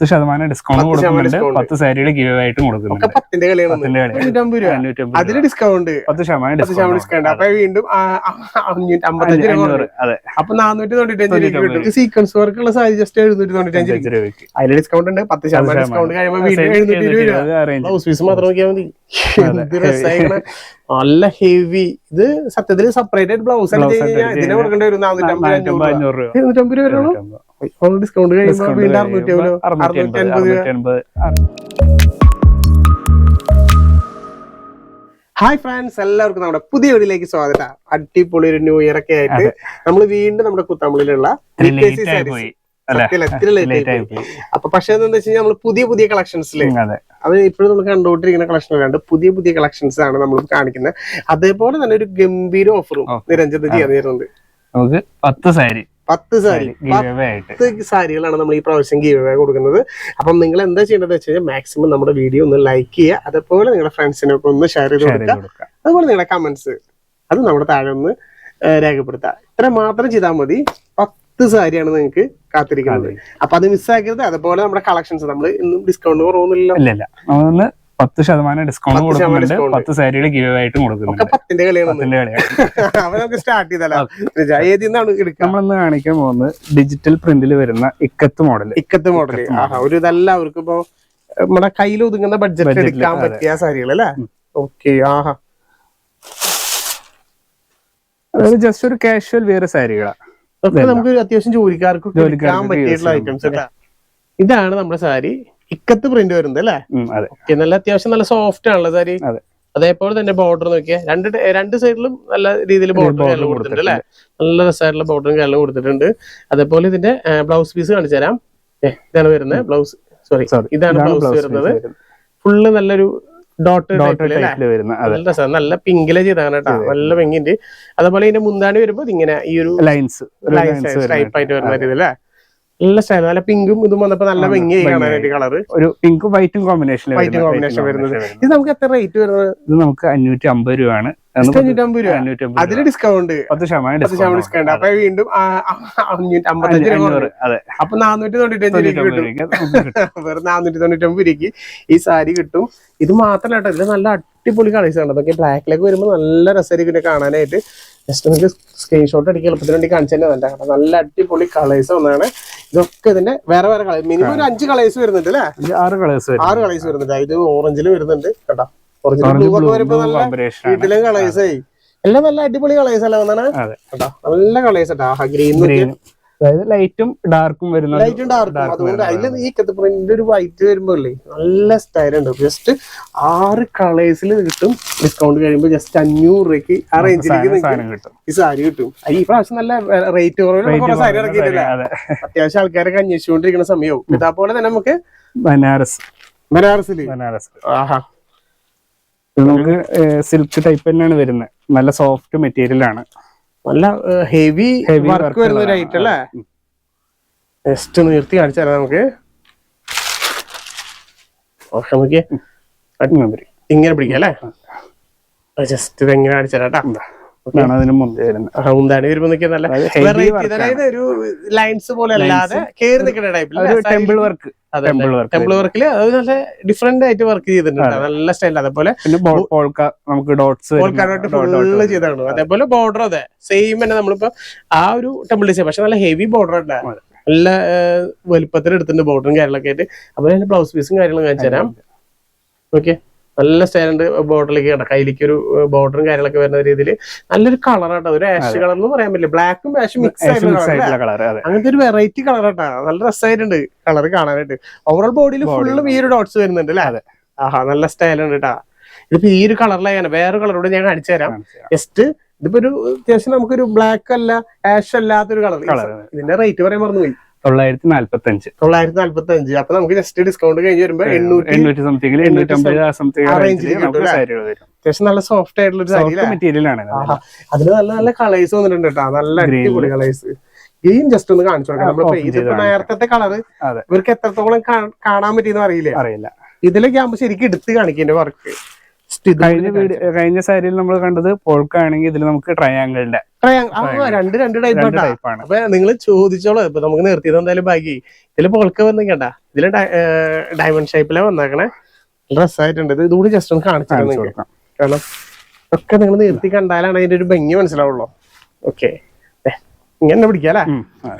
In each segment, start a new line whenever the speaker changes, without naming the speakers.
പത്ത് ശതമാനം ഡിസ്കൗണ്ട് കൊടുക്കുന്നുണ്ട്. പത്ത് സാരിയുടെ ഗീവ് ആയിട്ടും കൊടുക്കുന്നുണ്ട്
പത്തിന്റെ കളിയാണ്. ഡിസ്കൗണ്ട്
പത്ത് ശതമാനം
ഡിസ്കൗണ്ട് അപ്പൊ വീണ്ടും അപ്പൊ നാനൂറ്റി തൊണ്ണൂറ്റഞ്ച് രൂപ സീക്വൻസ് വർക്കുള്ള സാരി ജസ്റ്റ് എഴുന്നൂറ്റി തൊണ്ണൂറ്റഞ്ച്
അഞ്ച് രൂപയ്ക്ക്.
അതിൽ ഡിസ്കൗണ്ട് ഉണ്ട്. പത്ത് ശതമാനം
ശതമാനം.
ഡിസ്കൗണ്ട് കഴിയുമ്പോൾ വീണ്ടും എഴുന്നൂറ്റി രൂപ. മാത്രം നോക്കിയാൽ മതി. നല്ല ഹെവി ഇത് സത്യത്തിൽ സെപ്പറേറ്റ് ആയിട്ട്
ബ്ലൗസ്
ഇതിനെ കൊടുക്കേണ്ടി വരും നാനൂറ്റമ്പത് അഞ്ഞൂറ് ഇരുന്നൂറ്റമ്പത് രൂപ.
ഇരുന്നൂറ്റമ്പത്.
ഡിസ്കൗണ്ട് കഴിയുമ്പോൾ വീണ്ടും അറുന്നൂറ്റി
അറുന്നൂറ്റി
അൻപത്. ഹായ് ഫ്രണ്ട്സ് എല്ലാവർക്കും നമ്മുടെ പുതിയ വീഡിയോയിലേക്ക് സ്വാഗതം. അടിപൊളി ഒരു ന്യൂ ഇയർ ഒക്കെ ആയിട്ട് നമ്മൾ വീണ്ടും നമ്മുടെ
തമിഴിലുള്ള
അപ്പൊ പക്ഷെ എന്താ വെച്ച് കഴിഞ്ഞാൽ നമ്മൾ പുതിയ പുതിയ കളക്ഷൻസിൽ
അതെ.
ഇപ്പോഴും നമ്മൾ കണ്ടുകൊണ്ടിരിക്കുന്ന കളക്ഷൻ അല്ലാണ്ട് പുതിയ പുതിയ കളക്ഷൻസ് ആണ് നമ്മൾ കാണിക്കുന്നത് അതേപോലെ തന്നെ ഒരു ഗംഭീര ഓഫറും. നിരഞ്ജന ചെയ്യാൻ തരുന്നുണ്ട്.
നമുക്ക് പത്ത് സാരി.
പത്ത് സാരി പത്ത് സാരികളാണ് നമ്മൾ ഈ പ്രാവശ്യം ഗീവ് കൊടുക്കുന്നത്. അപ്പം നിങ്ങൾ എന്താ ചെയ്യേണ്ടത് വെച്ച് കഴിഞ്ഞാൽ മാക്സിമം നമ്മുടെ വീഡിയോ ഒന്ന് ലൈക്ക് ചെയ്യുക. അതേപോലെ നിങ്ങളുടെ ഫ്രണ്ട്സിനൊക്കെ ഒന്ന് ഷെയർ ചെയ്ത് കൊടുക്കുക. അതുപോലെ നിങ്ങളുടെ കമന്റ്സ് അത് നമ്മുടെ താഴെ ഒന്ന് രേഖപ്പെടുത്തുക. ഇത്ര മാത്രം ചെയ്താൽ മതി. പത്ത് സാരിയാണ് നിങ്ങൾക്ക് കാത്തിരിക്കുന്നത്. അപ്പൊ അത് മിസ്സാക്കരുത് അതുപോലെ നമ്മുടെ കളക്ഷൻസ് നമ്മൾ ഇന്നും ഡിസ്കൗണ്ട്
കുറവൊന്നുമില്ല പത്ത് ശതമാനം ഡിസ്കൗണ്ട് കൊടുക്കുന്നുണ്ട്. പത്ത് സാരിയുടെ ഗീവ് ആയിട്ടും കൊടുക്കുന്നുണ്ട്.
പത്തിന്റെ കളിയാണ്. സ്റ്റാർട്ട്
നമ്മളിന്ന് കാണിക്കാൻ പോകുന്നത് ഡിജിറ്റൽ പ്രിന്റിൽ വരുന്ന ഇക്കത്ത് മോഡൽ
ഇക്കത്ത് മോഡൽ ഒരു ഒരു അവർക്ക് ഇപ്പൊ നമ്മുടെ കയ്യിൽ ഒതുങ്ങുന്ന ബഡ്ജറ്റ് എടുക്കാൻ പറ്റിയ സാരികൾ അല്ലേ? ഓക്കെ ആഹാ.
അതായത് ജസ്റ്റ് ഒരു കാഷ്വൽ വേറെ സാരികളാണ്
നമുക്ക് അത്യാവശ്യം ജോലിക്കാർക്ക് പറ്റിയിട്ടുള്ള ഐറ്റംസ് ഇതാണ് നമ്മുടെ സാരി. ഇക്കത്ത് പ്രിന്റ് വരുന്നത് അല്ലേ? നല്ല അത്യാവശ്യം നല്ല സോഫ്റ്റ് ആണല്ലോ സാരി.
അതെ.
അതേപോലെ തന്നെ ബോർഡർ നോക്കിയാൽ രണ്ട് രണ്ട് സൈഡിലും നല്ല രീതിയിൽ ബോർഡർ കേരളം കൊടുത്തിട്ടുണ്ട് അല്ലേ? നല്ല രസമായിട്ടുള്ള ബോർഡറും കേരളം കൊടുത്തിട്ടുണ്ട്. അതേപോലെ ഇതിന്റെ ബ്ലൗസ് പീസ് കാണിച്ചു തരാം. ഇതാണ് വരുന്നത് ബ്ലൗസ് സോറി. ഇതാണ് ബ്ലൗസ് വരുന്നത്. ഫുള്ള് നല്ലൊരു ഡോട്ട് നല്ല നല്ല പിങ്കിലെ ചെയ്താണ് കേട്ടോ. നല്ല പിങ്കിന്റെ അതേപോലെ ഇതിന്റെ മുന്താണി വരുമ്പോ ഇങ്ങനെ ഈ ഒരു
ലൈൻസ് ലൈൻസ്
ടൈപ്പ് ആയിട്ട് വരുന്ന രീതി അല്ലേ? നല്ല സ്റ്റൈൽ നല്ല പിങ്കും ഇതും വന്നപ്പോ നല്ല ഭംഗിയായി കാണാനായിട്ട് കളർ
ഒരു പിങ്കും വൈറ്റും കോമ്പിനേഷൻ
വൈറ്റും കോമ്പിനേഷൻ വരുന്നത്. ഇത് നമുക്ക് എത്ര റേറ്റ് വരുന്നത്?
ഇത് നമുക്ക് അഞ്ഞൂറ്റി അമ്പത് രൂപയാണ്
രൂപ. അതിന് ഡിസ്കൗണ്ട്
പത്ത് ശതമാനം
ഡിസ്കൗണ്ട് അപ്പൊ വീണ്ടും അഞ്ഞൂറ്റി അമ്പത്തഞ്ച് രൂപ അപ്പൊ നാനൂറ്റി തൊണ്ണൂറ്റഞ്ച് രൂപ
രൂപയ്ക്ക് നമുക്ക് കിട്ടും.
വെറും നാനൂറ്റി തൊണ്ണൂറ്റൊമ്പത് രൂപയ്ക്ക് ഈ സാരി കിട്ടും. ഇത് മാത്രമല്ല കേട്ടോ ഇത് നല്ല അടിപൊളി കളേഴ്സ് ആണ് അതൊക്കെ ബ്ലാക്കിലേക്ക് വരുമ്പോൾ നല്ല രസമായിരിക്കും കാണാനായിട്ട്. ജസ്റ്റ് നിങ്ങൾക്ക് സ്ക്രീൻഷോട്ട് അടിക്കാൻ എളുപ്പത്തിന് വേണ്ടി കാണിച്ചു തന്നെ നല്ല അടിപൊളി കളേഴ്സ് ഒന്നാണ്. ഇതൊക്കെ ഇതിന്റെ വേറെ വേറെ കളേഴ്സ് മിനിമം ഒരു അഞ്ച് കളേഴ്സ് വരുന്നുണ്ട് അല്ലേ?
ആറ് കളേഴ്സ്
ആറ് കളേഴ്സ് വരുന്നുണ്ട്. ഇത് ഓറഞ്ചിൽ വരുന്നുണ്ട് കേട്ടോ. ഓറഞ്ചിൽ ബ്ലൂ ഒക്കെ വരുമ്പോ നല്ല
കോമ്പിനേഷൻ ആണ്.
വീട്ടിലെ കളേഴ്സ് എല്ലാം നല്ല അടിപൊളി കളേഴ്സ് അല്ലേ വന്നാണ് കേട്ടോ. നല്ല കളേഴ്സ് കേട്ടോ ഗ്രീൻ
അതായത് ലൈറ്റും ഡാർക്കും വരുന്ന
ലൈറ്റും ഡാർക്കും. അതുകൊണ്ട് അതിൽ ഈ പ്രിന്റ് ഒരു വൈറ്റ് വരുമ്പോ അല്ലേ നല്ല സ്റ്റൈൽ ഉണ്ട്. ജസ്റ്റ് ആറ് കളേഴ്സിൽ കിട്ടും ഡിസ്കൗണ്ട് കഴിയുമ്പോൾ ജസ്റ്റ് അഞ്ഞൂറ് രൂപയ്ക്ക് ആ റേഞ്ചിലേക്ക്
കിട്ടും.
ഈ സാരി കിട്ടും. ഈ പ്രാവശ്യം നല്ല റേറ്റ് കുറവിലുള്ള സാരി ഇറക്കിയിട്ടില്ല?
അതെ.
അത്യാവശ്യം ആൾക്കാരൊക്കെ അന്വേഷിച്ചുകൊണ്ടിരിക്കുന്ന സമയവും. ഇതാപോലെ തന്നെ നമുക്ക്
ബനാറസ്.
ബനാറസിൽ
ബനാറസ്.
ആഹാ.
നമുക്ക് സിൽക്ക് ടൈപ്പ് തന്നെയാണ് വരുന്നത്. നല്ല സോഫ്റ്റ് മെറ്റീരിയൽ ആണ്.
നല്ല ഹെവി വർക്ക് വരുന്ന ഒരു ഐറ്റം അല്ലേ? ജസ്റ്റ് നിർത്തി കാണിച്ചു തരാം നമുക്ക്. ഓക്കെ നമുക്ക്
ഇങ്ങനെ
ഇങ്ങനെ പിടിക്കാം അല്ലേ? ജസ്റ്റ് ഇത് എങ്ങനെ കാണിച്ചു തരാം കേട്ടോ.
ഇതാണ് അതിന് മുമ്പേ
എന്താണ് വരുമ്പോ നിൽക്കുക നല്ല ഒരു ലൈൻസ് പോലെ അല്ലാതെ കേറി നിൽക്കുന്ന ടൈപ്പിൽ
വർക്ക് ടെമ്പിൾ വർക്ക്
ടെമ്പിൾ വർക്കിൽ അത് നല്ല ഡിഫറെന്റ് ആയിട്ട് വർക്ക് ചെയ്തിട്ടുണ്ട് നല്ല സ്റ്റൈൽ അതേപോലെ
നമുക്ക് ഡോട്ട്സ്
ഫുള്ള് ചെയ്താണ് അതേപോലെ ബോർഡർ അതെ. സെയിം തന്നെ നമ്മളിപ്പോ ആ ഒരു ടെമ്പിൾ ഡിസൈൻ പക്ഷെ നല്ല ഹെവി ബോർഡർ ഉണ്ട് നല്ല വലുപ്പത്തിൽ എടുത്തിട്ടുണ്ട് ബോർഡറും കാര്യങ്ങളൊക്കെ ആയിട്ട്. അപ്പൊ ബ്ലൗസ് പീസും കാര്യങ്ങളും കാണിച്ചു തരാം. ഓക്കെ നല്ല സ്റ്റാൻഡ് ബോട്ടിലേക്ക് കിടക്കാം കയ്യിലേക്ക് ഒരു ബോർഡറും കാര്യങ്ങളൊക്കെ വരുന്ന രീതിയിൽ നല്ലൊരു കളറാട്ടോ ഒരു ആഷ് കളർ എന്ന് പറയാൻ പറ്റില്ല. ബ്ലാക്കും ആഷും മിക്സ് ആയിട്ടുള്ള
കളർ
അങ്ങനത്തെ ഒരു വെറൈറ്റി കളർ ആട്ടാ. നല്ല രസമായിട്ടുണ്ട് കളർ കാണാനായിട്ട്. ഓവറോൾ ബോഡിയിൽ ഫുള്ളും ഈ ഒരു ഡോട്ട്സ് വരുന്നുണ്ട് അല്ലേ?
അതെ.
ആഹാ നല്ല സ്റ്റൈൽ ഉണ്ട് കേട്ടാ ഇതിപ്പോ ഈ ഒരു കളറിലാണ് വേറെ കളറോട് ഞാൻ കാണിച്ചു തരാം. ജസ്റ്റ് ഇതിപ്പോ ഒരു അത്യാവശ്യം നമുക്കൊരു ബ്ലാക്ക് അല്ല ആഷ് അല്ലാത്തൊരു കളർ
കളർ
ഇതിന്റെ റേറ്റ് പറയാൻ മറന്നുപോയി.
തൊള്ളായിരത്തി നാല്പത്തി അഞ്ച്
തൊള്ളായിരത്തി നാല്പത്തി അഞ്ച് അപ്പൊ നമുക്ക് ജസ്റ്റ് ഡിസ്കൗണ്ട് കഴിഞ്ഞ് വരുമ്പോ എണ്ണൂറ്റി
എണ്ണൂറ്റി സംതിങ്ങിൽ എണ്ണൂറ്റി അമ്പത് ആ സംതിങ് നമുക്ക് സാരികൾ വരും.
അത്യാവശ്യം നല്ല സോഫ്റ്റ് ആയിട്ടുള്ള ഒരു സാരി
മെറ്റീരിയൽ ആണ്
അതിന് നല്ല നല്ല കളേഴ്സ് വന്നിട്ടുണ്ട് കേട്ടോ. നല്ല. അടിപൊളി കളേഴ്സ് ഗെയിം ജസ്റ്റ് ഒന്ന് കാണിച്ചു കൊടുക്കാം.
open
ഇതിപ്പോ നേരത്തെ കളറ് ഇവർക്ക് എത്രത്തോളം കാണാൻ പറ്റിയെന്ന് അറിയില്ല?
അറിയില്ല.
ഇതിലൊക്കെ ആകുമ്പോ ശരിക്കും എടുത്ത് കാണിക്കേണ്ട വർക്ക്
കഴിഞ്ഞ വീഡിയോ കഴിഞ്ഞ സാരിയിൽ നമ്മൾ കണ്ടത് പോൾക്കാണെങ്കിൽ ഇതിൽ നമുക്ക് ട്രയാങ്കിളിന്റെ
രണ്ട് രണ്ട് ടൈപ്പ്
ടൈപ്പാണ്
അപ്പൊ നിങ്ങൾ ചോദിച്ചോളൂ. ഇപ്പൊ നമുക്ക് നിർത്തിയത് എന്തായാലും ബാക്കി ഇതിൽ പോൾക്ക വന്നിക്കണ്ട ഇതിൽ ഡയമണ്ട് ഷേപ്പിലെ വന്നേക്കണേ. ഡ്രസ്സായിട്ടുണ്ട് ഇത് ഇതുകൂടി ജസ്റ്റ് ഒന്ന് കാണിച്ചു
കൊടുക്കാം.
കാരണം ഒക്കെ നിങ്ങൾ നിർത്തി കണ്ടാലാണ് അതിന്റെ ഒരു ഭംഗി മനസ്സിലാവുള്ളൂ. ഓക്കെ. ഇങ്ങനെ പിടിക്കാല്ലേ.
ആ.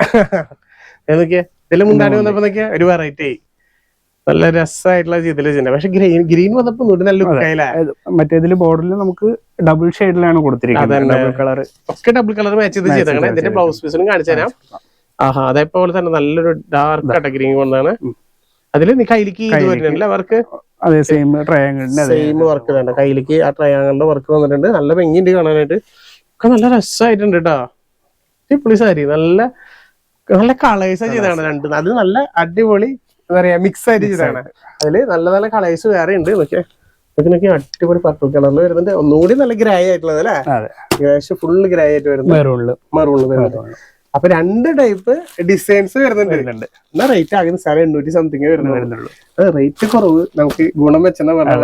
നോക്കിയാ ഇതിൽ മുണ്ടാടി വന്നപ്പോ നോക്കിയാ ഒരു വെറൈറ്റി നല്ല രസമായിട്ടുള്ള ഇതിൽ ചെയ്യുന്നത്. പക്ഷെ ഗ്രീൻ ഗ്രീൻ വന്നപ്പോ ഒന്നുകൂടി നല്ല
മറ്റേതിൽ ബോർഡിൽ നമുക്ക് ഡബിൾ ഷെയ്ഡിലാണ് കൊടുത്തിരിക്കുന്നത്. ഡബിൾ കളർ
ഒക്കെ ഡബിൾ കളർ മാച്ച് ചെയ്ത് ചെയ്തേക്കണേ.
ചെയ്ത്
ഇതിന്റെ ബ്ലൗസ് പീസിനും കാണിച്ചു തരാം. ആഹാ അതേപോലെ തന്നെ നല്ലൊരു ഡാർക്ക് കട്ടഗ്രീൻ കൊണ്ടാണ്.
അതിൽ
അതിൽ നീ കയ്യിലേക്ക് ഇത് വരുന്നുണ്ടല്ലേ വർക്ക്
അതെ സെയിം ട്രയാങ്കിളിന്റെ
സെയിം വർക്ക് തന്നെ കയ്യിലേക്ക് ആ ട്രയാങ്കിളിന്റെ വർക്ക് വന്നിട്ടുണ്ട്. നല്ല ഭംഗിയുണ്ട് കാണാനായിട്ട്. ഒക്കെ നല്ല രസമായിട്ടുണ്ട് കേട്ടോ അടിപൊളി സാരി. നല്ല നല്ല കളേഴ്സ് ചെയ്താണ് രണ്ട്. അത് നല്ല അടിപൊളി എന്താ പറയാ മിക്സ് ആയിട്ട് ചെയ്താണ് അതിൽ നല്ല നല്ല കളേഴ്സ് വേറെ ഉണ്ട് നോക്കിയാ ഇതിനൊക്കെ അടിപൊളി പർപ്പിൾ കളറിൽ വരുന്നുണ്ട്. ഒന്നുകൂടി നല്ല ഗ്രേ ആയിട്ടുള്ളത് അല്ലേ? ഏകദേശം ഫുള്ള് ഗ്രേ ആയിട്ട് വരുന്നത് മെറൂണിൽ വരുന്നുണ്ട്. അപ്പൊ രണ്ട് ടൈപ്പ് ഡിസൈൻസ് വരുന്നുണ്ട്. എന്നാ റേറ്റ് ആകുന്ന സാറേ എണ്ണൂറ്റി സംതിങ് വരുന്നുള്ളൂ. റേറ്റ് കുറവ് നമുക്ക് ഗുണം വെച്ചെന്ന പറഞ്ഞ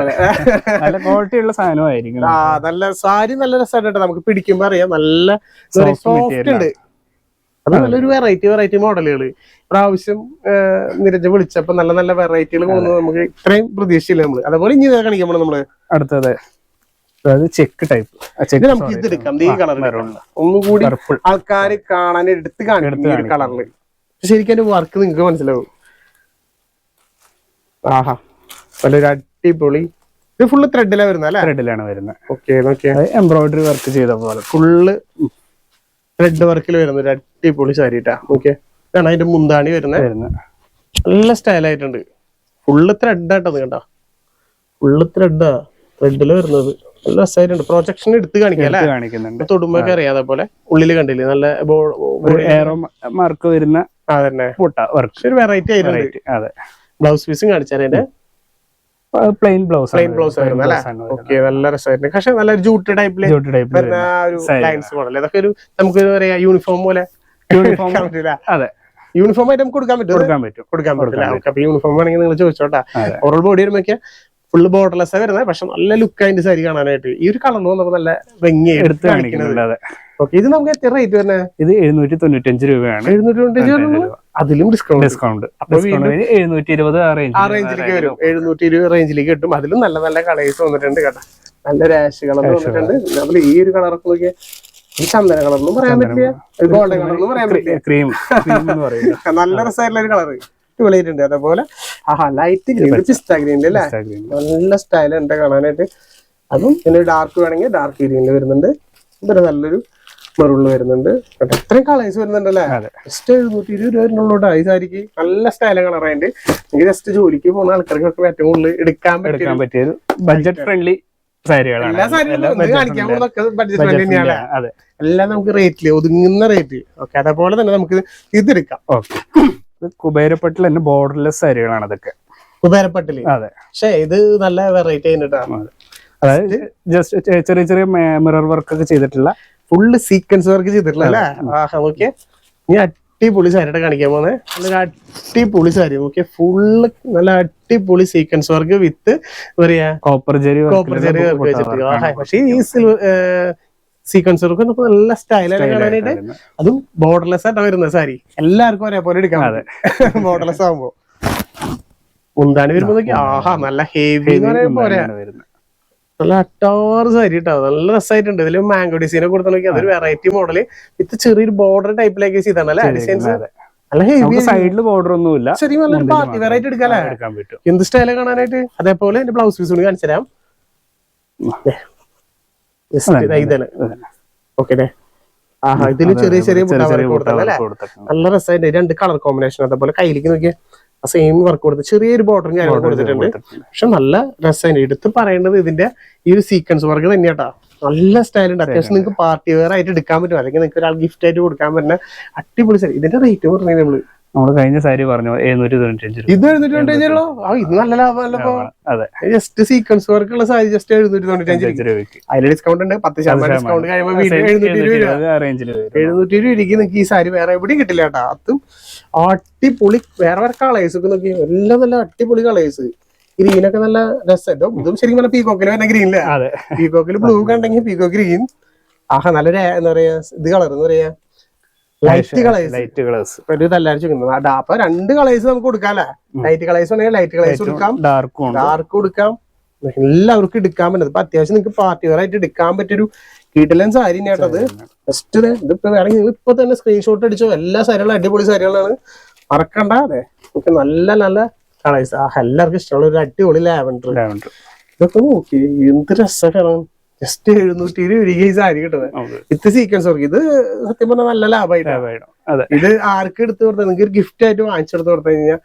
നല്ല ക്വാളിറ്റി ഉള്ള സാധനമായിരിക്കും.
ആ നല്ല സാരി നല്ല രസമായിട്ട് നമുക്ക് പിടിക്കുമ്പോ അറിയാം. നല്ല സോഫ്റ്റ് ഉണ്ട്. അത് നല്ലൊരു വെറൈറ്റി വെറൈറ്റി മോഡലുകൾ പ്രാവശ്യം നിരഞ്ജ വിളിച്ചപ്പോ നല്ല നല്ല വെറൈറ്റികൾ പോകുന്നത് നമുക്ക് ഇത്രയും പ്രതീക്ഷയില്ല നമ്മൾ. അതേപോലെ ഇനി ഇതാ കാണിക്കുമ്പോൾ നമ്മൾ
അടുത്തത്. അതായത് ചെക്ക് ടൈപ്പ്
ഇത് നമുക്ക് ഇത് എടുക്കാം. ഈ കളർ ഒന്നുകൂടി ആൾക്കാര് കാണാൻ എടുത്ത് കാണിക്കും. ഈ കളറിൽ ശരിക്കും അതിന്റെ വർക്ക് നിങ്ങൾക്ക് മനസ്സിലാവും. ആഹാ. നല്ലൊരു അടിപൊളി. ഇത് ഫുള്ള് ത്രെഡിലാണ് വരുന്നത് അല്ലെ?
ത്രെഡിലാണ് വരുന്നത്.
ഓക്കെ
എംബ്രോയിഡറി വർക്ക് ചെയ്ത പോലെ.
ഫുള്ള് ത്രെഡ് വർക്കിൽ വരുന്ന ഒരു അടിപൊളി സാരി കേട്ടാ ഓക്കെ ഇതാണ് അതിന്റെ മുന്താണി വരുന്നത്
നല്ല
നല്ല സ്റ്റൈലായിട്ടുണ്ട് ഫുള്ള് ത്രെഡ് ആട്ടത് കേട്ടാ ഫുള്ള് ത്രെഡാ ത്രെഡിൽ വരുന്നത്. നല്ല രസമായിട്ടുണ്ട് പ്രൊജക്ഷൻ എടുത്ത് കാണിക്കാം തൊടുമ്പൊക്കെ അറിയാതെ പോലെ ഉള്ളിൽ കണ്ടില്ലേ? നല്ല
എയറോ മാർക്ക് വരുന്ന
അതന്നെ. ഒരു വെറൈറ്റി
ആയിരുന്നു അതെ.
ബ്ലൗസ് പീസും കാണിച്ചാൽ അതിന്റെ.
പ്ലെയിൻ ബ്ലൗസ്
പ്ലെയിൻ ബ്ലൗസ് ആയിരുന്നു ഓക്കെ നല്ല രസമായിരുന്നു. പക്ഷെ നല്ല ജൂട്ട്
ടൈപ്പ്
വരുന്ന ആ ഒരു ലൈൻസ് മോഡൽ അതൊക്കെ ഒരു നമുക്ക് പറയാ യൂണിഫോം പോലെ
യൂണിഫോം അതെ.
യൂണിഫോം ആയിട്ട് നമുക്ക് കൊടുക്കാൻ പറ്റും
കൊടുക്കാൻ പറ്റും.
കൊടുക്കാൻ പറ്റില്ല. അപ്പൊ യൂണിഫോം വേണമെങ്കിൽ നിങ്ങൾ ചോദിച്ചോട്ടാ. ഓറൽ ബോഡി വരുമ്പോ ഫുള്ള് ബോർഡർലെസ് വരുന്നത്. പക്ഷെ നല്ല ലുക്ക് അതിന്റെ സാരി കാണാനായിട്ട്. ഈ ഒരു കളർ നമുക്ക് നല്ല ഭംഗി
എടുത്ത് കാണിക്കുന്നത്. അതെ.
ഓക്കെ ഇത് നമുക്ക് എത്ര റേറ്റ് വരുന്നത്
ഇത് എഴുന്നൂറ്റി തൊണ്ണൂറ്റി അഞ്ച് രൂപയാണ്.
എഴുന്നൂറ്റി തൊണ്ണൂറ്റി അതിലും ഡിസ്കൗണ്ട്
ഡിസ്കൗണ്ട് എഴുന്നൂറ്റി ഇരുപത് ആ
റേഞ്ചിലേക്ക് വരും. എഴുന്നൂറ്റി ഇരുപത് റേഞ്ചിലേക്ക് കിട്ടും. അതിലും നല്ല നല്ല കളേഴ്സ് വന്നിട്ടുണ്ട് കേട്ടോ. നല്ല രാഷ് കളർ വന്നിട്ടുണ്ട്. നമ്മൾ ഈ ഒരു കളറൊക്കെ നോക്കിയ ഈ ചന്ദന കളറൊന്നും പറയാൻ പറ്റില്ല. ഗോൾഡൻ ഗോൾഡൻ കളറൊന്നും പറയാൻ പറ്റില്ല.
ക്രീം
നല്ല രസമായിട്ടുള്ള ഒരു കളർ അടിപൊളിയായിട്ടുണ്ട്. അതേപോലെ ആഹാ ലൈറ്റ് ഗ്രീൻ പിസ്ത ഗ്രീൻ അല്ലേ? നല്ല സ്റ്റൈൽ ഉണ്ട് കാണാനായിട്ട്. അതും പിന്നെ ഡാർക്ക് വേണമെങ്കിൽ ഡാർക്ക് ഗ്രീനിൽ വരുന്നുണ്ട്. ഇതൊരു നല്ലൊരു മെറൂണിൽ വരുന്നുണ്ട്. ഇത്രയും കളേഴ്സ് വരുന്നുണ്ടല്ലേ? ജസ്റ്റ് എഴുന്നൂറ്റി ഇരുപത് രൂപ സാരിക്ക് നല്ല സ്റ്റൈല കളറായിട്ട് എനിക്ക് ജസ്റ്റ് ജോലിക്ക് പോകുന്ന ആൾക്കാർക്കൊക്കെ ഏറ്റവും കൂടുതൽ എടുക്കാൻ
എടുക്കാൻ പറ്റിയൊരു ബഡ്ജറ്റ് ഫ്രണ്ട്ലി സാരികളാണ്.
എല്ലാ സാരികളും കാണിക്കാൻ പോകുന്നതൊക്കെ ബഡ്ജറ്റ് തന്നെയാണ്.
അതെ.
എല്ലാം നമുക്ക് റേറ്റിൽ ഒതുങ്ങുന്ന റേറ്റ് ഓക്കെ അതേപോലെ തന്നെ നമുക്ക് ഇതെടുക്കാം.
ഓക്കെ കുബേരപ്പട്ടിൽ തന്നെ ബോർഡർലെസ് സാരികളാണ് അതൊക്കെ
കുബേരപ്പെട്ടിൽ
അതെ.
പക്ഷേ ഇത് നല്ല വെറൈറ്റി ആയിട്ടാണ്.
അതായത് ജസ്റ്റ് ചെറിയ ചെറിയ മിറർ വർക്ക് ഒക്കെ ചെയ്തിട്ടുള്ള
ഫുള്ള് സീക്വൻസ് വർക്ക് ചെയ്തിട്ടില്ല അല്ലേ? ആഹാ നോക്കിയേ നീ അടിപൊളി സാരിയുടെ കാണിക്കാൻ പോന്നെ. നല്ലൊരു അടിപൊളി സാരി ഓക്കെ ഫുള്ള് നല്ല അടിപൊളി സീക്വൻസ് വർക്ക് വിത്ത് എന്താ പറയാ?
കോപ്പർ ജെറി
കോപ്പർ ചെറിയ വർക്ക് വെച്ചിട്ട്. പക്ഷേ ഈ സിൽവർ സീക്വൻസ് വർക്ക് നമുക്ക് നല്ല സ്റ്റൈലായിട്ട് കാണാനായിട്ട് അതും ബോർഡർലെസ് ആയിട്ടാണ് വരുന്നത് സാരി എല്ലാവർക്കും ഒരേപോലെ എടുക്കാം
അതെ.
ബോർഡർലെസ് ആകുമ്പോ മുന്താണി വരുമ്പോ ആഹാ നല്ല ഹെവി പോരാ
വരുന്നത്.
നല്ല അട്ടാറ് സാരി കേട്ടോ നല്ല രസമായിട്ടുണ്ട് ഇതിൽ മാംഗോ ഡിസൈനെ കൊടുത്ത നോക്കി അതൊരു വെറൈറ്റി മോഡൽ വിത്ത് ചെറിയൊരു ബോർഡർ ടൈപ്പിലേക്ക് ചെയ്താണ്. അല്ലെ? ഡിസൈൻസ്
സൈഡിൽ ബോർഡർ ഒന്നുമില്ല.
ശരി നല്ലൊരു പാർട്ടി വെറൈറ്റി എടുക്കാല്ലേ
എടുക്കാൻ പറ്റും.
എന്ത് സ്റ്റൈല കാണാനായിട്ട്? അതേപോലെ എന്റെ ബ്ലൗസ് പീസ് കൂടി കാണിച്ചു തരാം. Just ഇതാ ഇതാണ് ഓക്കെ ആഹാ ഇതിൽ ചെറിയ ചെറിയ കൊടുത്തല്ലേ നല്ല രസമായിട്ട് രണ്ട് കളർ കോമ്പിനേഷൻ അതേപോലെ. കയ്യിലേക്ക് നോക്കിയ. ആ സെയിം വർക്ക് കൊടുത്ത് ചെറിയൊരു ബോർഡറും കാര്യങ്ങളും കൊടുത്തിട്ടുണ്ട്. പക്ഷെ നല്ല രസമാണ് എടുത്ത് പറയേണ്ടത് ഇതിന്റെ ഈ ഒരു സീക്വൻസ് വർക്ക് തന്നെയാട്ടാ നല്ല സ്റ്റൈൽ ഉണ്ട്. അത്യാവശ്യം നിങ്ങൾക്ക് പാർട്ടി വെയർ ആയിട്ട് എടുക്കാൻ പറ്റും. അല്ലെങ്കിൽ നിങ്ങൾക്ക് ഒരാൾ ഗിഫ്റ്റ് ആയിട്ട് കൊടുക്കാൻ പറ്റുന്ന അടിപൊളി സാധനം ഇതിന്റെ റേറ്റ് പറഞ്ഞത് നമ്മൾ?
നമ്മൾ കഴിഞ്ഞ സാരി പറഞ്ഞു എഴുന്നൂറ്റി
ഇത് എഴുന്നൂറ്റി ഇത് നല്ല ലാഭമല്ല
അതെ.
ജസ്റ്റ് സീക്വൻസ് വർക്ക് ഉള്ള സാരി ജസ്റ്റ് എഴുന്നൂറ്റി തൊണ്ണൂറ്റഞ്ച്
രൂപയ്ക്ക്.
അതിൽ ഡിസ്കൗണ്ട് ഉണ്ട് പത്ത് ശതമാനം ഡിസ്കൗണ്ട് കഴിയുമ്പോൾ എഴുന്നൂറ്റി രൂപയ്ക്ക് നിങ്ങൾക്ക് ഈ സാരി വേറെ എവിടെയും കിട്ടില്ല കേട്ടോ അതും അടിപൊളി വേറെ വേറെ കളേഴ്സ് ഒക്കെ നോക്കി. എല്ലാം നല്ല അടിപൊളി കളേഴ്സ് ഗ്രീനൊക്കെ നല്ല രസം. ഇതും ശരിക്കും പറഞ്ഞാൽ പീകോക്കിൽ വരുന്ന ഗ്രീൻ
അതെ.
പീകോക്കിൽ ബ്ലൂ കണ്ടെങ്കിൽ പീകോക്ക് ഗ്രീൻ ആഹാ നല്ലൊരു എന്താ പറയാ ഇത് കളർ എന്ന് പറയാ. ലൈറ്റ് കളേഴ്സ് വെക്കുന്നത് അപ്പൊ രണ്ട് കളേഴ്സ് നമുക്ക് കൊടുക്കാല്ലേ ലൈറ്റ് കളേഴ്സ് ഉണ്ടെങ്കിൽ ലൈറ്റ് കളേഴ്സ് കൊടുക്കാം.
ഡാർക്ക്
ഡാർക്ക് കൊടുക്കാം. എല്ലാവർക്കും എടുക്കാൻ പറ്റുന്നത് ഇപ്പൊ അത്യാവശ്യം നിങ്ങൾക്ക് പാർട്ടി വെയർ ആയിട്ട് എടുക്കാൻ പറ്റിയൊരു കീട്ടലൻ സാരി തന്നെയാട്ടത് ബെസ്റ്റ് ഇതിപ്പോ വേണമെങ്കിൽ നിങ്ങൾ ഇപ്പൊ തന്നെ സ്ക്രീൻഷോട്ട് അടിച്ചോ. എല്ലാ സാരികളും അടിപൊളി സാരികളാണ് മറക്കണ്ട. അതെ. നമുക്ക് നല്ല നല്ല കളേഴ്സ് ആ എല്ലാവർക്കും ഇഷ്ടമുള്ള ഒരു അടിപൊളി ലാവൻഡർ.
ലാവൻഡർ
ഇതൊക്കെ നോക്കി. എന്ത് രസമാണ് ജസ്റ്റ് എഴുന്നൂറ്റി ഇരുപത് രൂപ സാരി കിട്ടുന്നത്. ഇത് സീക്വൻസ് വർക്ക് ഇത് സത്യം പറഞ്ഞാൽ നല്ല ലാഭമായിട്ടാണ് ഇത് ആർക്ക് എടുത്ത് കൊടുത്താൽ നിങ്ങൾക്ക് ഒരു ഗിഫ്റ്റ് ആയിട്ട് വാങ്ങിച്ചെടുത്ത് കൊടുത്തു കഴിഞ്ഞാൽ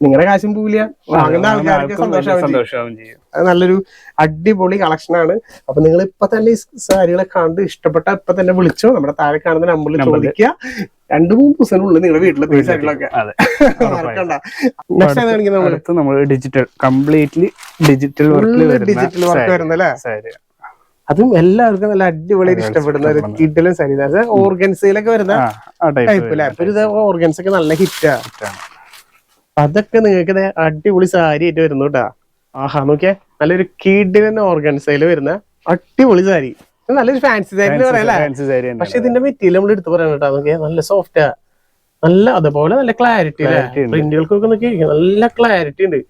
നിങ്ങളുടെ കാശും പോവില്ല. വാങ്ങുന്ന ആൾക്കാർക്ക് സന്തോഷമാവും ചെയ്യും. നല്ലൊരു അടിപൊളി കളക്ഷൻ ആണ്. അപ്പൊ നിങ്ങൾ ഇപ്പൊ തന്നെ ഈ സാരികളെ കണ്ട് ഇഷ്ടപ്പെട്ട ഇപ്പൊ തന്നെ വിളിച്ചോ. നമ്മുടെ താഴെ കാണുന്ന നമ്പറിൽ. ചോദിക്കുക. രണ്ടു മൂന്ന് ദിവസത്തിനുള്ളിൽ നിങ്ങളുടെ വീട്ടിലെ സാരികളൊക്കെ. മറക്കണ്ട. നെക്സ്റ്റ് കാണിക്കുന്നത്
നമ്മൾ digital completely digital
digital work
വരുന്ന
വരുന്നല്ലേ?
സാരി
അതും എല്ലാവർക്കും നല്ല അടിപൊളി ഇഷ്ടപ്പെടുന്ന ഒരു കിഡിലും സാരി ഓർഗൻസയിലൊക്കെ വരുന്ന ടൈപ്പ്
ടൈപ്പ്
അല്ലേ? അപ്പൊ ഇത് ഓർഗൻസ് ഒക്കെ നല്ല ഹിറ്റാ അതൊക്കെ നിങ്ങൾക്ക് അടിപൊളി സാരി ആയിട്ട് വരുന്നു കേട്ടാ ആഹാ നോക്കിയാ. നല്ലൊരു കിഡിലൻ ഓർഗൻസയിൽ വരുന്ന അടിപൊളി സാരി. നല്ലൊരു ഫാൻസി സാരി
സാരി
പക്ഷെ ഇതിന്റെ മെറ്റീരിയൽ നമ്മൾ എടുത്ത് പറയണം കേട്ടോ നോക്കിയാ നല്ല സോഫ്റ്റാ നല്ല അതുപോലെ നല്ല ക്ലാരിറ്റി. പ്രിന്റുകൾക്കൊക്കെ നോക്കി നല്ല ക്ലാരിറ്റി ഉണ്ട്.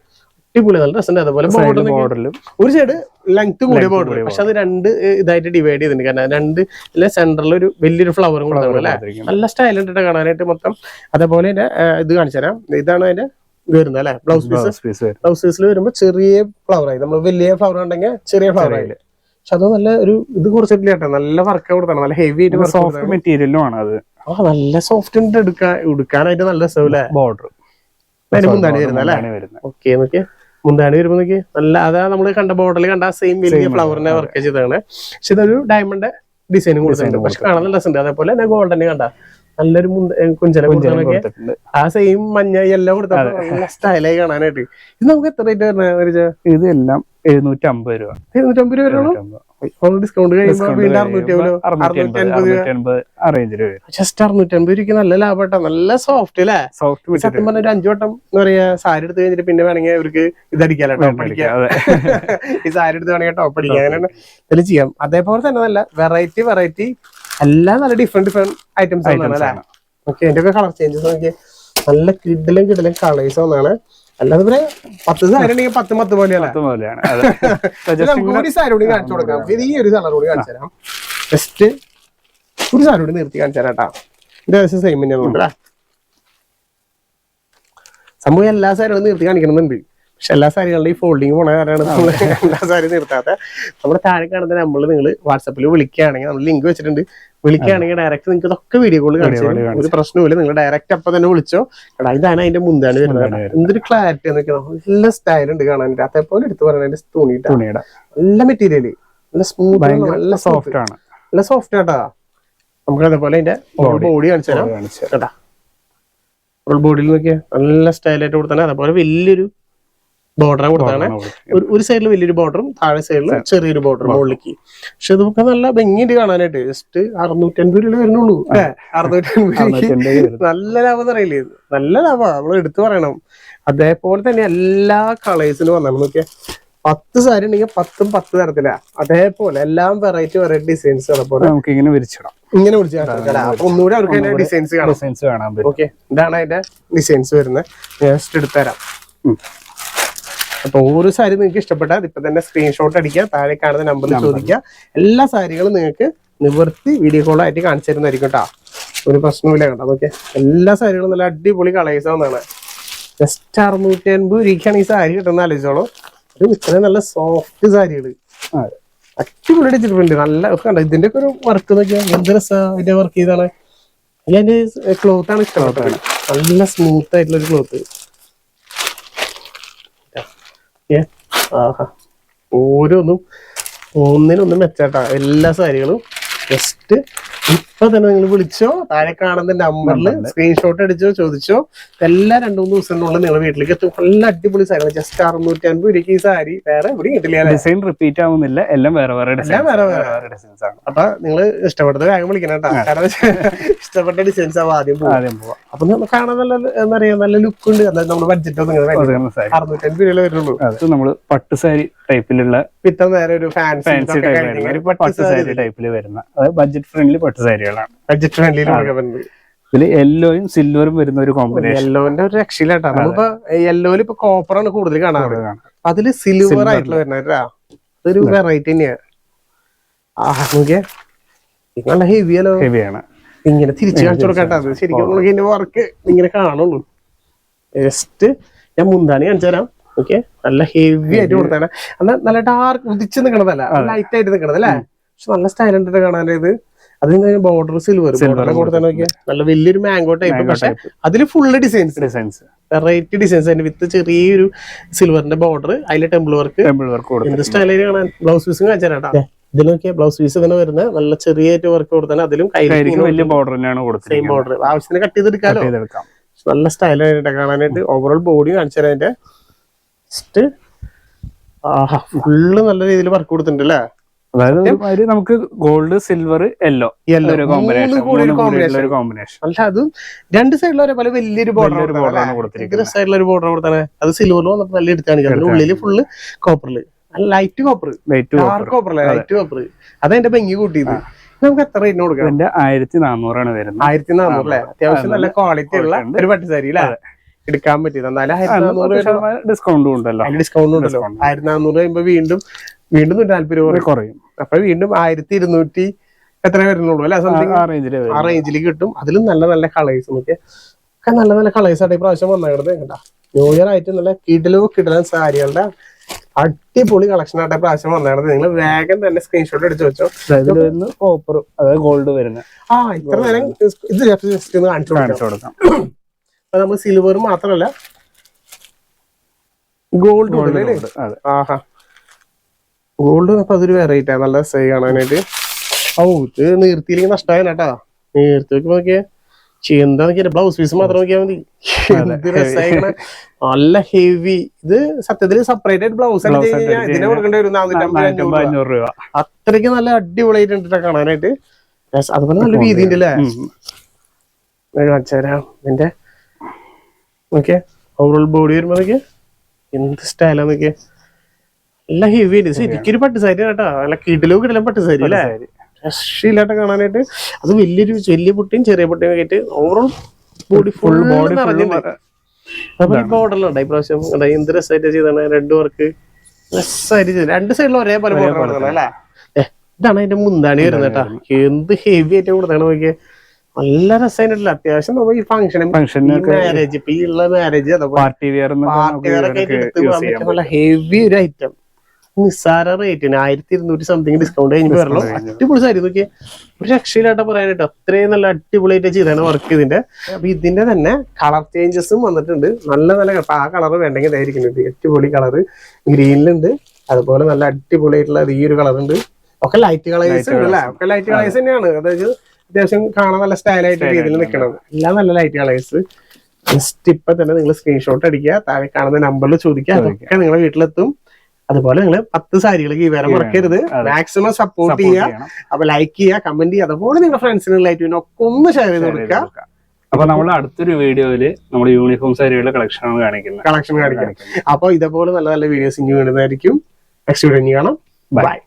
അടിപൊളി നല്ല രസമുണ്ട്. അതുപോലെ
ബോർഡറിലും
ഒരു സൈഡ് ലെങ്ത് കൂടിയ ബോർഡർ പക്ഷെ അത് രണ്ട് ഇതായിട്ട് ഡിവൈഡ് ചെയ്തിട്ടുണ്ട്. കാരണം രണ്ട് അല്ലെ സെന്ററിൽ ഒരു വലിയൊരു ഫ്ലവറും കൊടുത്താണ് അല്ലേ? നല്ല സ്റ്റൈൽ ഇട്ടിട്ട് കാണാനായിട്ട് മൊത്തം. അതേപോലെ തന്നെ ഇത് കാണിച്ചു തരാം. ഇതാണ് അതിന്റെ വരുന്നത് അല്ലെ? ബ്ലൗസ് പീസ്
ബ്ലൗസ്
പീസിൽ വരുമ്പോൾ ചെറിയ ഫ്ലവർ ആയി. നമ്മൾ വലിയ ഫ്ലവർ ഉണ്ടെങ്കിൽ ചെറിയ ഫ്ലവർ ആയി. പക്ഷെ അത് നല്ല ഒരു ഇത് കുറച്ചിട്ടില്ല കേട്ടോ. നല്ല വർക്ക് കൊടുത്താണ്. നല്ല ഹെവി ആയിട്ട്
സോഫ്റ്റ് മെറ്റീരിയലും ആണ് അത്.
ആ നല്ല സോഫ്റ്റ് ഉണ്ട് എടുക്കാൻ എടുക്കാനായിട്ട് നല്ല രസമല്ലേ
ബോർഡർ
വരുന്നത് അല്ലേ? ഓക്കെ നോക്കിയേ. മുന്താണി വരുമ്പോ നോക്കി നല്ല അതാ നമ്മൾ കണ്ട ബോർഡിൽ കണ്ട സെയിം വലിയ ഫ്ലവറിനെ വർക്ക് ചെയ്തതാണ്. പക്ഷെ ഇതൊരു ഡയമണ്ട് ഡിസൈനും കൊടുത്തിട്ടുണ്ട്. പക്ഷെ കാണാൻ നല്ല രസമുണ്ട്. അതേപോലെ തന്നെ ഗോൾഡനെ കണ്ട. നല്ലൊരു കുഞ്ചല
കുഞ്ചലൊക്കെ
ആ സെയിം മഞ്ഞ എല്ലാം കൊടുത്താൽ നല്ല സ്റ്റൈലായി കാണാനായിട്ട്. ഇത് നമുക്ക് എത്ര റേറ്റ് വരുന്നത്
ഇത് എല്ലാം എഴുന്നൂറ്റി അമ്പത് രൂപ.
ഇരുന്നൂറ്റമ്പത് രൂപ വരുള്ളൂ? ഡിസ്കൗണ്ട് കഴിയുമ്പോൾ വീണ്ടും അറുന്നൂറ്റി അറുന്നൂറ്റി അൻപത്
അറുന്നൂറ്റി
ജസ്റ്റ് അറുന്നൂറ്റമ്പത് രൂപയ്ക്ക് നല്ല ലാഭട്ടാ. നല്ല സോഫ്റ്റ് അല്ലേ
സോഫ്റ്റ്
സത്യം പറഞ്ഞ ഒരു അഞ്ചു വട്ടം എന്താ പറയാ സാരി എടുത്ത് കഴിഞ്ഞിട്ട് പിന്നെ വേണമെങ്കിൽ അവർക്ക് ഇതടിക്കാലോ ടോപ്പ് അടിക്കാം ഈ സാരി എടുത്ത് വേണമെങ്കിൽ ടോപ്പ് അടിക്കാം. അങ്ങനെ ഇതിൽ ചെയ്യാം. അതേപോലെ തന്നെ നല്ല വെറൈറ്റി വെറൈറ്റി എല്ലാം നല്ല ഡിഫറെന്റ് ഡിഫറെന്റ് ഐറ്റംസ് ആണ് അല്ലേ. ഓക്കെ എന്റെ ഒക്കെ കളർ ചേഞ്ചസ് നോക്കിയാൽ നല്ല കിഡിലും കിഡിലും കളേഴ്സ് ഒന്നാണ് അല്ലാതെ പിന്നെ പത്ത് സാരി ഉണ്ടെങ്കിൽ പത്ത് പത്ത് പോലെയല്ല? നമുക്ക് ഒരു സാരി കൂടി കാണിച്ചു കൊടുക്കാം. ഇത് ഈ ഒരു കളർ കൂടി കാണിച്ചു തരാം. ജസ്റ്റ് ഒരു സാരി കൂടി നിർത്തി കാണിച്ചു തരാം കേട്ടാ. സെയിം തന്നെ സംഭവം എല്ലാ സാരികളും നിർത്തി കാണിക്കണമെന്നുണ്ട്. പക്ഷെ എല്ലാ സാരികളുടെയും ഫോൾഡിങ് പോണ കാരണമാണ് നമ്മൾ എല്ലാ സാരി നിർത്താത്ത. നമ്മുടെ താഴെ കാണുന്ന നമ്മൾ നിങ്ങൾ വാട്സപ്പിൽ വിളിക്കുകയാണെങ്കിൽ നമ്മൾ ലിങ്ക് വെച്ചിട്ടുണ്ട്. വിളിക്കുകയാണെങ്കിൽ ഡയറക്റ്റ് നിങ്ങൾക്ക് ഇതൊക്കെ വീഡിയോ കോൾ കാണിച്ചു. ഒരു പ്രശ്നമില്ല നിങ്ങൾ ഡയറക്റ്റ് അപ്പൊ തന്നെ വിളിച്ചോ. എടാ ഇതാണ് അതിന്റെ മുന്താണ് വരുന്നത്. എന്തൊരു ക്ലാരിറ്റി എന്നൊക്കെ നല്ല സ്റ്റൈൽ ഉണ്ട് കാണാൻ. അതേപോലെ എടുത്ത് പറയണതിന്റെ തുണി
തുണിയുടെ
നല്ല മെറ്റീരിയൽ നല്ല സ്മൂത്ത് നല്ല
സോഫ്റ്റ് ആണ്.
നല്ല സോഫ്റ്റ് ആട്ടാ. നമുക്ക് അതേപോലെ അതിന്റെ ബോഡി കാണിച്ചു തരാം. കേട്ടാ. ഫുൾ ബോഡിയിൽ നോക്കിയാ. നല്ല സ്റ്റൈലായിട്ട് കൊടുത്താൽ അതേപോലെ വലിയൊരു ബോർഡർ കൊടുത്താണ്. ഒരു സൈഡിൽ വലിയൊരു ബോർഡറും താഴെ സൈഡിൽ ചെറിയൊരു ബോർഡർ മുകളിലേക്ക്. പക്ഷെ നമുക്ക് നല്ല ഭംഗിയുണ്ട് കാണാനായിട്ട് ജസ്റ്റ് അറുന്നൂറ്റൻപത് രൂപ വരുന്നുള്ളൂ. അല്ലേ? നല്ല ലാഭം അറിയില്ലേ? നല്ല ലാഭമാണ് നമ്മൾ എടുത്തു പറയണം. അതേപോലെ തന്നെ എല്ലാ കളേഴ്സിനും വന്നാൽ നോക്കിയാ. പത്ത് സാരി ഉണ്ടെങ്കിൽ പത്തും പത്ത് തരത്തിലാ. അതേപോലെ എല്ലാം വെറൈറ്റി വെറൈറ്റി ഡിസൈൻസ്
നമുക്ക് ഇങ്ങനെ വിരിച്ചിടാം.
ഇങ്ങനെ ഒന്നുകൂടെ അവർക്ക് അതിന്റെ ഡിസൈൻസ് കാണാം.
ഡിസൈൻസ് കാണാൻ പറ്റും.
ഓക്കെ ഇതാണ് അതിന്റെ ഡിസൈൻസ് വരുന്നത്. ജസ്റ്റ് എടുത്തുതരാം അപ്പൊ ഓരോ സാരി നിങ്ങൾക്ക് ഇഷ്ടപ്പെട്ടാൽ ഇപ്പൊ തന്നെ സ്ക്രീൻഷോട്ട് അടിക്കുക താഴെ കാണുന്ന നമ്പറിൽ ചോദിക്കുക. എല്ലാ സാരികളും നിങ്ങൾക്ക് നിവർത്തി വീഡിയോ കോൾ ആയിട്ട് കാണിച്ചു തരുന്നതായിരിക്കും കേട്ടോ ഒരു പ്രശ്നമില്ല കേട്ടോ. അതൊക്കെ എല്ലാ സാരികളും നല്ല അടിപൊളി കളേഴ്സ് ആവുന്നതാണ് ജസ്റ്റ് അറുന്നൂറ്റി അൻപത് രൂപയ്ക്കാണ് ഈ സാരി കിട്ടുന്ന ആലോചിച്ചോളൂ. അത് ഇത്രയും നല്ല സോഫ്റ്റ് സാരികൾ. അടിപൊളി അടിച്ചിട്ടുണ്ട്. നല്ല കണ്ടോ? ഇതിന്റെ ഒക്കെ ഒരു വർക്ക് നോക്കിയാൽ എന്ത് രസം ഇതിന്റെ വർക്ക് ചെയ്താണ്. അതിന്റെ ക്ലോത്ത് ആണ് ഇഷ്ടപ്പെട്ടത് നല്ല സ്മൂത്ത് ആയിട്ടുള്ള ഒരു ക്ലോത്ത് ആഹാ. ഓരോന്നും ഒന്നിനൊന്നും മെച്ചാട്ടാ. എല്ലാ സാരികളും ജസ്റ്റ് ഇപ്പൊ തന്നെ നിങ്ങൾ വിളിച്ചോ താഴെ കാണുന്ന നമ്പറിൽ സ്ക്രീൻഷോട്ട് അടിച്ചോ ചോദിച്ചോ എല്ലാ രണ്ടു മൂന്ന് ദിവസത്തിനുള്ളിൽ നിങ്ങൾ വീട്ടിലേക്ക് എത്തും. നല്ല അടിപൊളി സാരി ജസ്റ്റ് അറുന്നൂറ്റി അൻപത് രൂപയ്ക്ക് ഈ സാരി. വേറെ എവിടെയും കിട്ടില്ല?
ഡിസൈൻ റിപ്പീറ്റ് ആവുന്നില്ല. എല്ലാം വേറെ വേറെ
എല്ലാം
ഡിസൈൻ
വേറെ വേറെ.
ഡിസൈൻസ് ആണ്.
അപ്പൊ നിങ്ങൾ ഇഷ്ടപ്പെട്ടത് വേഗം വിളിക്കണം കേട്ടോ. കാരണം ഇഷ്ടപ്പെട്ട ഡിസൈൻസ് ആവും ആദ്യം പോകും
ആദ്യം പോവാം
അപ്പൊ നമുക്ക് കാണാൻ നല്ല എന്താ പറയാ നല്ല ലുക്ക് ഉണ്ട്. അതായത് നമ്മുടെ ബഡ്ജറ്റ്
സാരി.
അറുന്നൂറ്റി അൻപത് രൂപ വരുള്ളൂ.
അത് നമ്മൾ പട്ട് സാരി ടൈപ്പിലുള്ള
പിറ്റേ നേരെ ഒരു ഫാൻസി
ടൈപ്പ് പട്ട് സാരി ടൈപ്പിൽ വരുന്ന ബഡ്ജറ്റ് ഫ്രണ്ട്ലി പട്ട്
ബഡ്ജറ്റ്
ഇതിൽ യെല്ലോയും സിൽവറും വരുന്ന ഒരു കോമ്പിനേഷൻ
യെല്ലോന്റെ ഒരു രക്ഷയിലാട്ടാ. നമ്മളിപ്പോ യെല്ലോയിൽ ഇപ്പൊ ആണ് കൂടുതൽ കാണാറ്. അതിൽ സിൽവർ ആയിട്ടുള്ള വരുന്ന അതൊരു വെറൈറ്റി തന്നെയാണ് ആ നോക്കിയേ. ഇത് നല്ല ഹെവിയല്ലോ
ഹെവിയാണ്
ഇങ്ങനെ തിരിച്ചു കാണിച്ചു കൊടുക്കട്ടെ. അത് ശരിക്കും നമുക്ക് ഇതിന്റെ വർക്ക് ഇങ്ങനെ കാണുള്ളൂ. ജസ്റ്റ് ഞാൻ മുന്താണി കാണിച്ചു തരാം. ഓക്കെ നല്ല ഹെവി ആയിട്ട് കൊടുത്താണ് നല്ല നല്ല ഡാർക്ക് ഉദിച്ച് നിൽക്കണതല്ല ലൈറ്റ് ആയിട്ട് നിൽക്കണതല്ലേ പക്ഷെ നല്ല സ്റ്റൈലുണ്ടായിട്ട് ഉണ്ട് കാണാനത് അതിന് ബോർഡർ സിൽവർ കൂടെ തന്നെ നോക്കിയാൽ നല്ല വലിയൊരു മാംഗോ ടൈപ്പ് പക്ഷെ അതിൽ full designs
designs
variety designs അതിന്റെ വിത്ത് ചെറിയൊരു സിൽവറിന്റെ ബോർഡർ അതിലെ ടെമ്പിൾ വർക്ക്
ടെമ്പിൾ വർക്ക്
എന്ത് സ്റ്റൈലിൽ കാണാൻ ബ്ലൗസ് പീസും കാണിച്ചാ ഇതിൽ നോക്കിയാൽ ബ്ലൗസ് പീസ് തന്നെ വരുന്ന നല്ല ചെറിയ വർക്ക് കൊടുത്താൽ അതിലും
വലിയ ബോർഡർ തന്നെയാണ്
സെയിം ബോർഡർ ആവശ്യത്തിന് കട്ട് ചെയ്തെടുക്കാലോ?
നല്ല
നല്ല സ്റ്റൈലായിട്ട് കാണാനായിട്ട്. ഓവറോൾ ബോഡി കാണിച്ചാൽ അതിന്റെ. ആഹാ ഫുള്ള് നല്ല രീതിയിൽ വർക്ക് കൊടുത്തിട്ടുണ്ട് അല്ലേ?
അതായത് നമുക്ക് ഗോൾഡ് സിൽവർ യെല്ലോ
യെല്ലോ
ഒരു കോമ്പിനേഷൻ കോമ്പിനേഷൻ
അല്ല അത് രണ്ട് സൈഡിലും ഒരേപോലെ വലിയൊരു ബോർഡർ
ആണ് കൊടുത്തിരിക്കുന്നത്.
സൈഡിൽ ഒരു ബോർഡർ കൊടുത്താണ്? അത് സിൽവറിൽ വന്നപ്പോൾ നല്ല എടുത്താണ് അതിന്റെ ഉള്ളിൽ full കോപ്പറിൽ light copper
light
dark copper light copper അതതിന്റെ ഭംഗി കൂട്ടിയത്. നമുക്ക് എത്ര റേറ്റിന് കൊടുക്കാം?
എന്റെ ആയിരത്തി നാനൂറാണ് വരുന്നത്.
ആയിരത്തി നാനൂറ് അല്ലേ അത്യാവശ്യം നല്ല ക്വാളിറ്റി ഉള്ള ഒരു പട്ടുസാരി അല്ലേ? എടുക്കാൻ പറ്റിയത്. എന്നാലും
ഡിസ്കൗണ്ട് ഉണ്ടല്ലോ.
ഡിസ്കൗണ്ട് ഉണ്ടല്ലോ. ആയിരത്തി നാനൂറ് കഴിയുമ്പോ വീണ്ടും വീണ്ടും രൂപ കുറയും.
അപ്പോൾ
അപ്പൊ വീണ്ടും ആയിരത്തി ഇരുന്നൂറ്റി എത്ര വരുന്നുള്ളൂ അല്ലെ? സംതിങ്
ആ
റേഞ്ചിൽ കിട്ടും. അതിലും നല്ല നല്ല കളേഴ്സ് നമുക്ക് ഒക്കെ നല്ല നല്ല കളേഴ്സ് ആയിട്ട് പ്രാവശ്യം വന്നേക്കണത് കേട്ടാ ന്യൂ ഇയർ ആയിട്ട് നല്ല കിടലോ കിടലൻ സാരികളുടെ അടിപൊളി കളക്ഷൻ ആയിട്ട് പ്രാവശ്യം വന്നേക്കണത്. നിങ്ങൾ വേഗം തന്നെ സ്ക്രീൻഷോട്ട് എടുത്ത് വെച്ചോ.
കോപ്പർ അതായത് ഗോൾഡ് വരുന്ന.
ആ ഇത്ര നേരം ഇത് ജസ്റ്റ് ഒന്ന് കാണിച്ചു കൊടുക്കാം. അപ്പൊ നമ്മൾ സിൽവർ മാത്രമല്ല ഗോൾഡ് ആഹാ. ഗോൾഡ് കപ്പ് അതൊരു വെറൈറ്റി നല്ല സൈ കാണാനായിട്ട്. ഓ ഇത് നീർത്തിയില്ലെങ്കിൽ നഷ്ടമായ കേട്ടാ നീർത്തി വെക്കുമ്പോ നോക്കിയേ എന്താ നോക്കിയാ ബ്ലൗസ് പീസ് മാത്രം നോക്കിയാൽ മതി. നല്ല ഹെവി ഇത് സത്യത്തിൽ സെപ്പറേറ്റ് ആയിട്ട് ബ്ലൗസ് ഇതിനെ കൊടുക്കേണ്ടി വരും. നാനൂറ്റമ്പത്
രൂപ.
അത്രയ്ക്ക് നല്ല അടിപൊളിയായിട്ട് ട്ടോ കാണാനായിട്ട്. അതുപോലെ നല്ല വീതി ഉണ്ട് അല്ലേ. കാണിച്ചു തരാം. ഇതിന്റെ നോക്കിയേ ഓവറോൾ ബോഡി വരുമ്പോ എന്ത് സ്റ്റൈലാ നോക്കിയേ. നല്ല ഹെവി ഉണ്ട് ശരിക്കൊരു പട്ടുസാരി കേട്ടോ. നല്ല കിടിലോ കിടിലോ പട്ടുസാരി അല്ലേ?
ശരി.
രക്ഷയില്ലാട്ട് കാണാനായിട്ട് അത് വലിയൊരു വലിയ പുട്ടിയും ചെറിയ പുട്ടിയും ഒക്കെ ആയിട്ട് overall body full
Full body
body നിറഞ്ഞിട്ടുണ്ട് അപ്പൊ ഈ ബോർഡറിലുണ്ട് ഈ പ്രാവശ്യം കണ്ടോ, എന്ത് രസമായിട്ട് ചെയ്താണ് രണ്ട് വർക്ക് രസമായിട്ട് ചെയ്ത് രണ്ട് സൈഡിലും ഒരേപോലെ ബോർഡർ അല്ലേ? ഇതാണ് അതിന്റെ മുന്താണി വരുന്നത് കേട്ടാ. എന്ത് ഹെവി ആയിട്ട് കൊടുത്താണ് നോക്കിയേ. നല്ല രസമായിട്ടുള്ള അത്യാവശ്യം നമ്മൾ ഈ ഫംഗ്ഷനും
ഫംഗ്ഷൻ
മാരേജ് ഇപ്പൊ ഈ ഉള്ള marriage
party wear
party wear ഒക്കെ എടുത്ത് നല്ല ഹെവി ഒരു ഐറ്റം നിസ്സാര റേറ്റിന് ആയിരത്തി ഇരുന്നൂറ്റി സംതിങ് ഡിസ്കൗണ്ട് കഴിഞ്ഞ് വരണം. അടിപൊളി സാരി. നോക്കിയേ ഒരു രക്ഷയിലായിട്ട് പറയാനായിട്ട് അത്രയും നല്ല അടിപൊളിയായിട്ട് ചെയ്താണ് വർക്ക് ഇതിന്റെ അപ്പൊ ഇതിന്റെ തന്നെ കളർ ചേഞ്ചസും വന്നിട്ടുണ്ട്. നല്ല നല്ല അപ്പൊ ആ കളർ വേണ്ടെങ്കിൽ ഇതായിരിക്കുന്നുണ്ട് അടിപൊളി കളർ ഗ്രീനിലുണ്ട്. അതുപോലെ നല്ല അടിപൊളിയായിട്ടുള്ള ഈ ഒരു കളർ ഉണ്ട്. ഒക്കെ ലൈറ്റ് കളേഴ്സ് ഉണ്ട് അല്ലേ? ഒക്കെ ലൈറ്റ് കളേഴ്സ് തന്നെയാണ്. അതായത് അത്യാവശ്യം കാണാൻ നല്ല സ്റ്റൈലായിട്ട് രീതിയിൽ നിൽക്കണം. എല്ലാം നല്ല ലൈറ്റ് കളേഴ്സ് ജസ്റ്റ് ഇപ്പൊ തന്നെ നിങ്ങൾ സ്ക്രീൻഷോട്ട് അടിക്കുക. താഴെ കാണുന്ന നമ്പറിൽ ചോദിക്കുക. അതൊക്കെ നിങ്ങളുടെ വീട്ടിലെത്തും. അതുപോലെ നിങ്ങൾ പത്ത് സാരികൾ ഈ വരെ മറക്കരുത്. മാക്സിമം സപ്പോർട്ട് ചെയ്യുക. അപ്പൊ ലൈക്ക് ചെയ്യുക കമന്റ് ചെയ്യുക അതുപോലെ നിങ്ങളുടെ ഫ്രണ്ട്സിന് ലൈറ്റ് ഒക്കെ ഒന്ന് ഷെയർ ചെയ്ത് കൊടുക്കുക.
അപ്പൊ നമ്മൾ അടുത്തൊരു വീഡിയോയിൽ നമ്മൾ യൂണിഫോം സാരികളുടെ കളക്ഷൻ ആണ് കാണിക്കുന്നത്.
കളക്ഷൻ കാണിക്കുന്നത്. അപ്പൊ ഇതേപോലെ നല്ല നല്ല വീഡിയോസ് ഇനി വേണ്ടതായിരിക്കും നെക്സ്റ്റ് വീഡിയോ ഇനി കാണാം. ബൈ